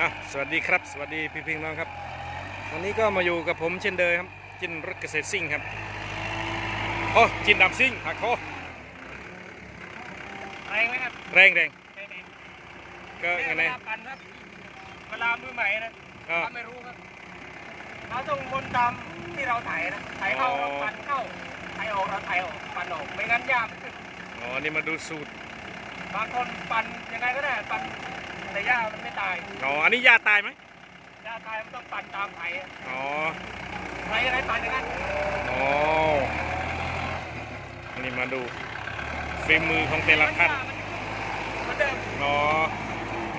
อะสวัสดีครับ สวัสดีพี่พิงน้องครับ วันนี้ก็มาอยู่กับผมเช่นเดิมครับ จินรถเกษตรซิ่งครับโอ้จินดำซิ่งหักคอแรงไหมครับ แรงแรงแรงดีก็ไงเวไงลาปั่นครับเวลามือใหม่นะก็เราไม่รู้ครับเราต้องวนตามที่เราถ่ายนะถ่ายเข้าเราปั่นเข้าถ่ายออกเราถ่ายออกปั่นออกไม่งั้นยากขึ้นอ๋อนี่มาดูสูตรบางคนปั่นยังไงก็ได้ปั่น แต่หญ้ามันไม่ตายอ๋อ อันนี้ยาตายไหมหญ้าตายมันต้องปั่นตามไถอะอ๋อไถยังไงปั่นอย่างนั้นอ๋ออันนี้มาดูฝีมือของแต่ละท่านเหมือนเดิมอ๋อ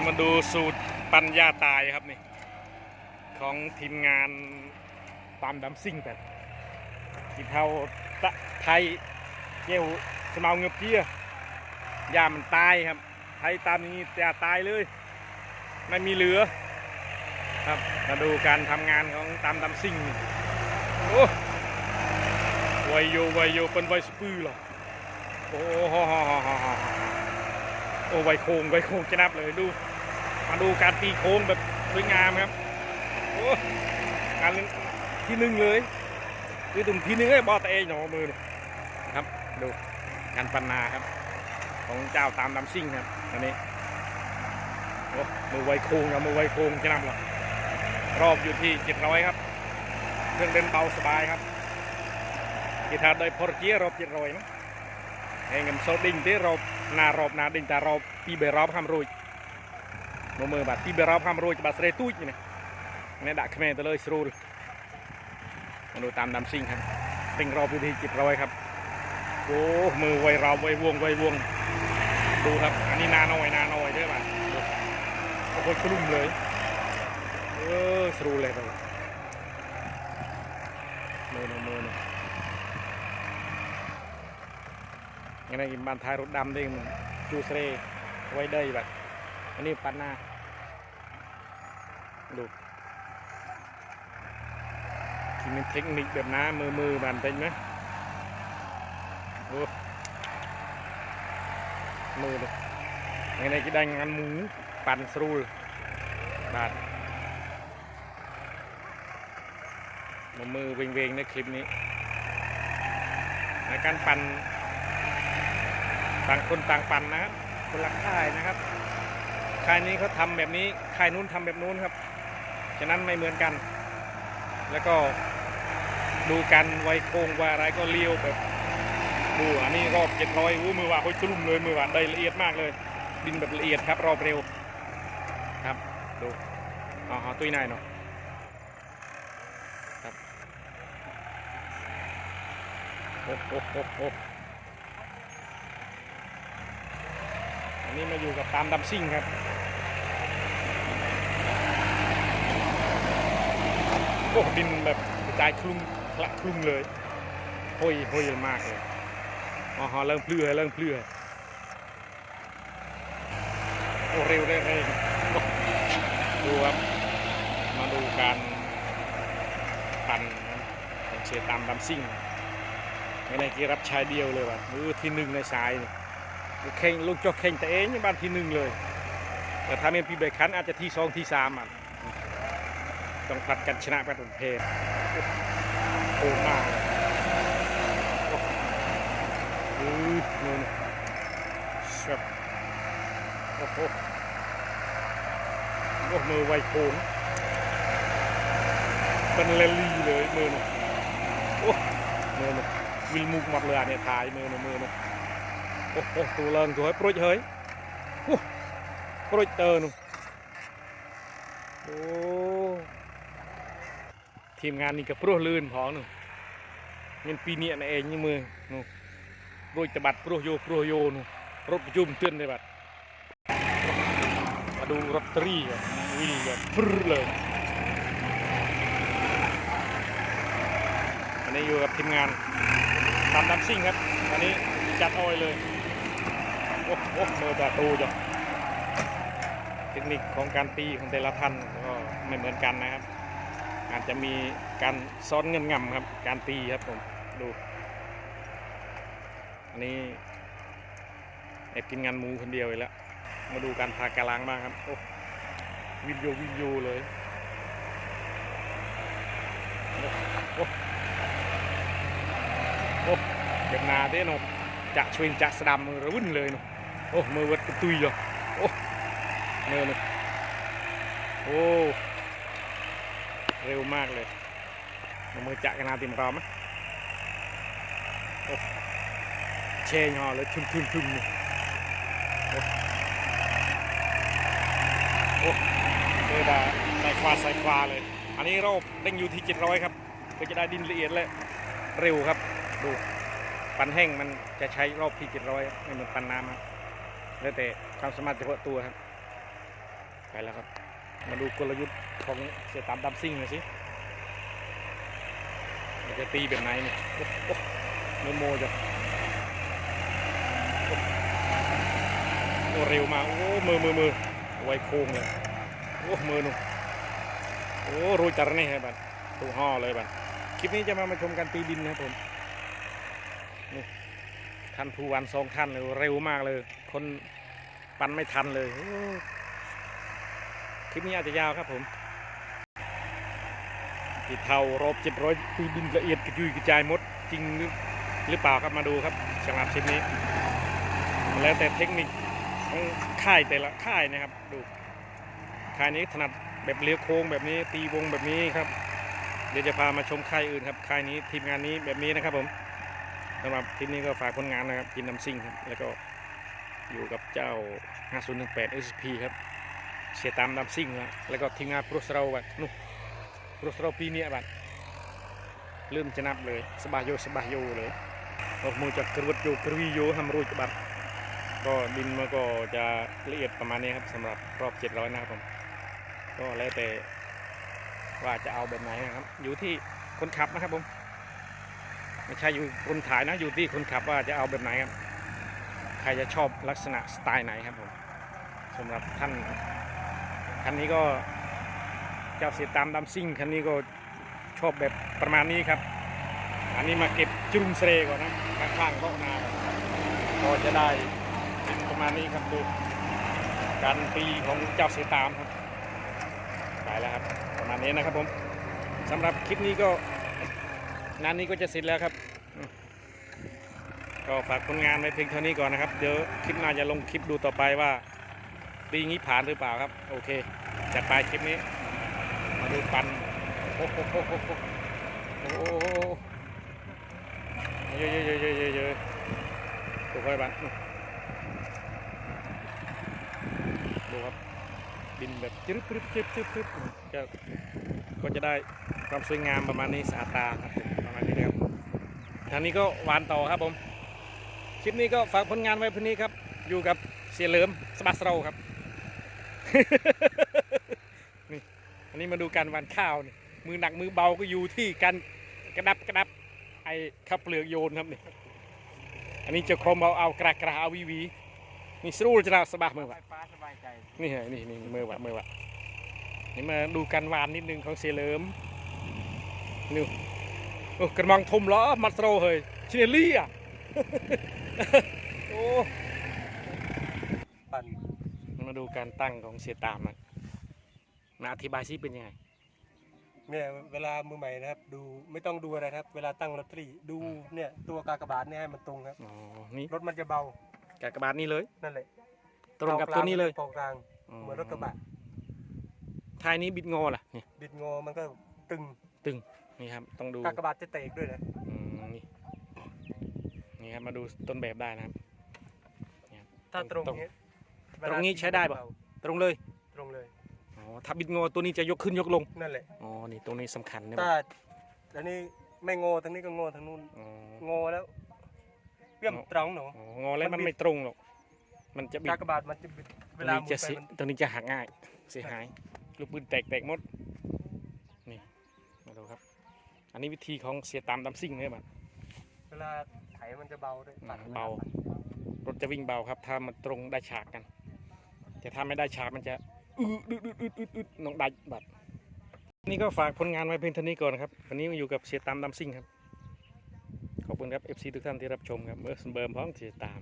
มาดูสูตรปัญญาตายครับนี่ ของทีมงานตามดำซิ่งแบบที่เท่าตะไทยเกี่ยวสมาวเงือบเกี้ยยามันตายครับ ไทยตามนี้จะตายเลย ไม่มีเหลือ ครับมาดูการทำงานของตามดำซิ่งโอ้ไวโยไวโยเป็นไวสปือหรอโอ้โหโหโหโหโหโอ้ไวโค้งไวโค้งจะนับเลยดู มาดูการตีโค้งแบบสวยงามครับโอ้การที่หนึ่งเลยคือตุ่มที่หนึ่งไอ้บอตเองหนอมือครับดูการปันนาครับ ของเจ้าตามดำซิ่งครับันนี้มือไวคูงกับมือไวคูงจะนำหรอรอบอยู่ที่เจ็ดรครับ เครื่องเล่นเบาสบายครับกีตาร์โดยพอร์เกีรอบเจ็ดรอยมั้งเองกันโซดิงที่รอบนารอบนาดิงแต่รอบปีเบรอบห้ามรุ่ยมือมือบัดปีเบรอบห้ามรุ่ยบัดเสรตุ้ยนี่นี่ดักแม่ตัวเลยสรูลมาดูตามดำซิงครับเป็นรอบอยู่ที่เจ็ดรครับโอ้มือไวรอบไววงไววง ดูครับ อันนี้นาโนยนาโนยด้วยป่ะโอ้โหคลุ่มเลย เออสรูเลยไปมือหนึ่งมือหนึ่งยังไงบ้านท้ายรถดำได้มันจูเซเไว้ได้แบบอันนี้ปันหน้า ดูที่มันเทคนิคแบบน้ามือมือบันเต็มไหมโอ้ มือเลยថ្ងៃនេះគេដាច់ងានមូប៉ាន់ស្រួលបាទមើលមើលវិញៗនៅคลิปนี้ในการปั่น ต่างคนต่างปั่นนะครับคนละค่ายนะครับค่ายนี้เขาทำแบบนี้ค่ายนู้นทำแบบนู้นครับฉะนั้นไม่เหมือนกัน แล้วก็ดูกันไวโค้งว่าอะไรก็เลี้ยวแบบ ดูอันนี้รอบเจ็ดร้อยอู้มือว่าโอ้ยกลุ่มเลยมือว่าได้ละเอียดมากเลย ดินแบบละเอียดครับรอบเร็วครับดูอ๋อตุ้ยนายเนาะครับโอ้โหโอ้อันนี้มาอยู่กับตามดัมซิ่งครับโอ้ดินแบบกระจายคลุ้งคละคลุ้งเลยโห้ยโห้ยมากเลย อ๋อเริ่มเพลื่อยเริ่มเพลื่อยโอ้เร็วได้เลยโอ้ดูครับมาดูการปั่นของเชียร์ตามดัมซิ่งไม่ได้กี่รับชายเดียวเลยว่ะมือที่หนึ่งในสายนี่เข่งลูกจอกเข่งแต่เองนี่บ้านที่หนึ่งเลย แต่ถ้าเป็นพี่เบคันอาจจะที่สองที่สามอะต้องผลัดกันชนะไปเป็นเพศโอ้มากเลยโอ้ อือนู่นชับโอ้โหโอ้มือไวโค้งเป็นเลลี่เลยมือหนูโอ้มือหนูวิลมุกหมดเลยอะเนี่ยถ่ายมือหนูมือหนูโอ้โหตัวเลิงตัวให้โปรยเฮ้ยโอ้โปรยเตอร์นู่นโอ้ทีมงานนี่ก็โปรยลื่นพองนู่นเงินปีนี้นเองนี่มือนู่น โปรยตะบัดโรยโยโปรยโยนรถประจุมเตือนเลยบัดมาดูรถตรีวิ่งแบบฟรึเลยอันนี้อยู่กับทีมงานตามดัมซิ่งครับอันนี้จัดออยเลยโอ้โหมือประตูจ้ะเทคนิคของการตีของแต่ละท่านก็ไม่เหมือนกันนะครับ อาจจะมีการซ้อนเงินงำครับ การตีครับผมดู อันนี้แอบกินงานหมูคนเดียวอีกแล้ว มาดูการพากาล้างบ้างครับ โอ้วินโยวินโยเลยโอ้โอ้เก็บนาเด้นาะจะชวินจะสดำมือระวุ่นเลยเนาะโอ้มือวัดกระตุยเลยโอ้เนื้อเนโอ้เร็วมากเลยเอามือจะกันนาติมรอมะโอ้ เชยงอเลยชุ่มชุ่มชุ่มเนี่ยเออดาใส่ควาใส่ควาเลย อันนี้เราเด้งอยู่ที่700ครับก็จะได้ดินละเอียดและเร็วครับ ดูปันแห้งมันจะใช้รอบที่700ไม่เหมือนปันน้ำครับแล้วแต่ความสามารถเฉพาะตัวครับ ไปแล้วครับ มาดูกลยุทธ์ของเสียตามดัมซิ่งหน่อยสิมันจะตีแบบไหนเนี่ยโอ้โอ้โมโมจะโอ้ โอ้เร็วมา โอ้ มือมือมือไวโค้งเลยโอ้ มือหนุ่มโอ้รู้จักนี่ครับบัดตูห่อเลยบัดคลิปนี้จะมามาชมการตีดินนะครับผมนี่ท่านผู้วันสองท่านเลยเร็วมากเลย คนปันไม่ทันเลยคลิปนี้อาจจะยาวครับผมตีเท่ารอบเจ็ดร้อยตีดินละเอียดกระจุยกระจายมดจริงหรือเปล่าครับมาดูครับสำหรับคลิปนี้ แล้วแต่เทคนิค ค่ายแต่ละค่ายนะครับ ดูค่ายนี้ถนัดแบบเลี้ยวโค้งแบบนี้ตีวงแบบนี้ครับ เดี๋ยวจะพามาชมค่ายอื่นครับค่ายนี้ทีมงานนี้แบบนี้นะครับผมสำหรับทีมนี้ก็ฝากผลงานนะครับกินน้ำซิ่งครับแล้วก็อยู่กับเจ้า 5018 SP ครับ เสียตามน้ำซิ่งนะแล้วก็ทีมงานโปรสเราบัดนู่โปรสเราปีนี้บัดเริ่มจะนับเลยสบายโยสบายโยเลยออกมือจากกระวดโยกระวีโยทำรูจบัด ก็ดินมันก็จะละเอียดประมาณนี้ครับสำหรับรอบ 700 นะครับผมก็แล้วแต่ว่าจะเอาแบบไหนนะครับ อยู่ที่คนขับนะครับผมไม่ใช่อยู่คนถ่ายนะอยู่ที่คนขับว่าจะเอาแบบไหนครับใครจะชอบลักษณะสไตล์ไหนครับผมสำหรับท่านคันนี้ก็เจ้าเสียตามดำซิ่งคันนี้ก็ชอบแบบประมาณนี้ครับ อันนี้มาเก็บจุรุมเสรก่อนนะข้างๆร่องนาก็จะได้ ประมาณนี้ครับดูการตีของเจ้าเสียตามครับไปแล้วครับ ประมาณนี้นะครับผมสำหรับคลิปนี้ก็นานนี้ก็จะเสร็จแล้วครับ ก็ฝากผลงานไว้เพียงเท่านี้ก่อนนะครับ เดี๋ยวคลิปหน้าจะลงคลิปดูต่อไปว่าปีนี้ผ่านหรือเปล่าครับ โอเคจัดไปคลิปนี้ มาดูปันโอ้โหโอ้โหโอ้โหเยอะเยอะเยอะเยอะเยอะเยอะดูค่อยบัน ดูครับดินแบบจึ๊บจึ๊บจึ๊บจึ๊บจึ๊บก็จะได้ความสวยงามประมาณนี้สะอาดตาครับประมาณนี้นะครับทางนี้ก็หวานต่อครับผมคลิปนี้ก็ฝากผลงานไว้เพื่อนี้ครับ อยู่กับเสียเหลิมสบัสเราครับนี่อันนี้มาดูการหวานข้าวนี่มือหนักมือเบาก็อยู่ที่การกระดับกระดับไอ้ข้าวเปลือกโยนครับนี่อันนี้จะคมเอาเอากระกระเอาวีวี นี่สรูลจะนาสบายมือไฟวะฟ้าสบายใจนี่ไงนี่นี่มือวะมือวะนี่มาดูการหวานนิดนึงของเสียเหลิมนี่โอ้กระมังทมล้อมัดโตรเฮ้ยชิเนลี่อะโอ้ปั่นมาดูการตั้งของเสียตามมันมาอธิบายซิเป็นยังไงเนี่ยเวลามือใหม่นะครับ ดูไม่ต้องดูอะไรครับ เวลาตั้งลอตเตอรี่ดูเนี่ยตัวกากบาทเนี่ยให้มันตรงครับอ๋อนี่รถมันจะเบา กากบาทนี่เลย นั่นแหละตรงกับตัวนี้เลยเกากลางเหมือนรถกระบะท้ายนี้บิดงอล่ะนี่บิดงอมันก็ตึงนี่ครับต้องดูกากบาทจะเตะด้วยนะอืมนี่นี่ครับมาดูต้นแบบได้นะครับนี่ครับถ้าตรงตรงนี้ตรงนี้ใช้ได้ปะตรงเลยตรงเลยอ๋อถ้าบิดงอตัวนี้จะยกขึ้นยกลงนั่นแหละอ๋อนี่ตรงนี้สำคัญนะถ้าอันนี้ไม่งอทางนี้ก็งอทางนู้นอ๋องอแล้ว เปี่ยมตรงหนูอ๋องอแล้วมันไม่ตรงหรอก มันจะบิดกากบาทมันจะบิดตเวรงลานี้หมุนจะไปเสียมันตรงนี้จะหักง่ายเสียหาย ลูกปืนแตกแตกหมด นี่ มาดูครับ อันนี้วิธีของเสียตามดำซิ่งเนี่ยมันเวลาไถมันจะเบาด้วยอืมปัดเบารถจะวิ่งเบาครับ ถ้ามันตรงได้ฉากกัน แต่ถ้าไม่ได้ฉากมันจะอืดอึดอึดอึดอึดอึดน้องดัดบัดนี่ก็ฝากผลงานไว้เพียงเท่านี้ก่อนนะครับ วันนี้มาอยู่กับเสียตามดำซิ่งครับ ขอบคุณครับ FC ทุกท่านที่รับชมครับเมื่อสเบิร์มพร้อมเสียตาม